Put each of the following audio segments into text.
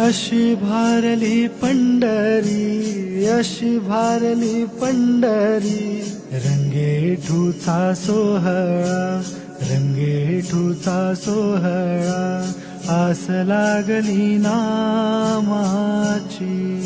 अशी भारली पंढरी अशी भारली पंढरी. रंगेठूचा सोहळा रंगेठूचा सोहळा आस लागली नामाची.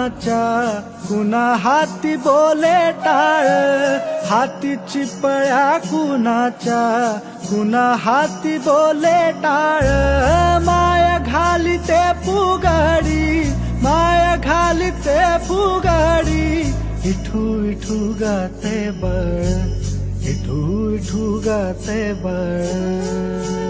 कुणाच्या कुणा हाती बोले टाळ? हातीची पळ्या कुणाच्या कुणा हाती बोले टाळ? माया घाली ते फुगाडी माया घाली ते फुगाडी. इठू इठू गाते बळ इठू इठू गाते बळ.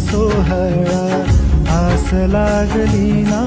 सोहळा आस लागली ना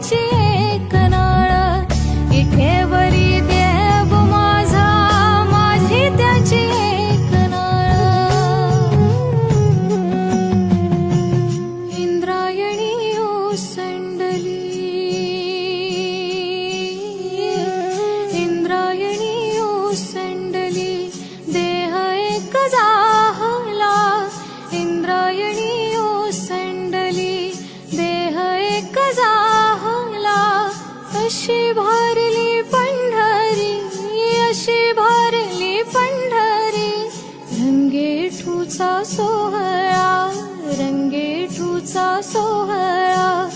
情。अशी भारली पंढरी अशी भारली पंढरी. रंगेठूचा सोहळा रंगेठूचा सोहळा.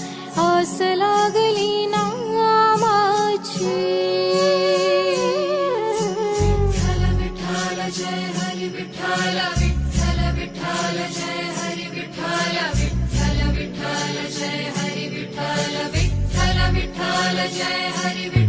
Hare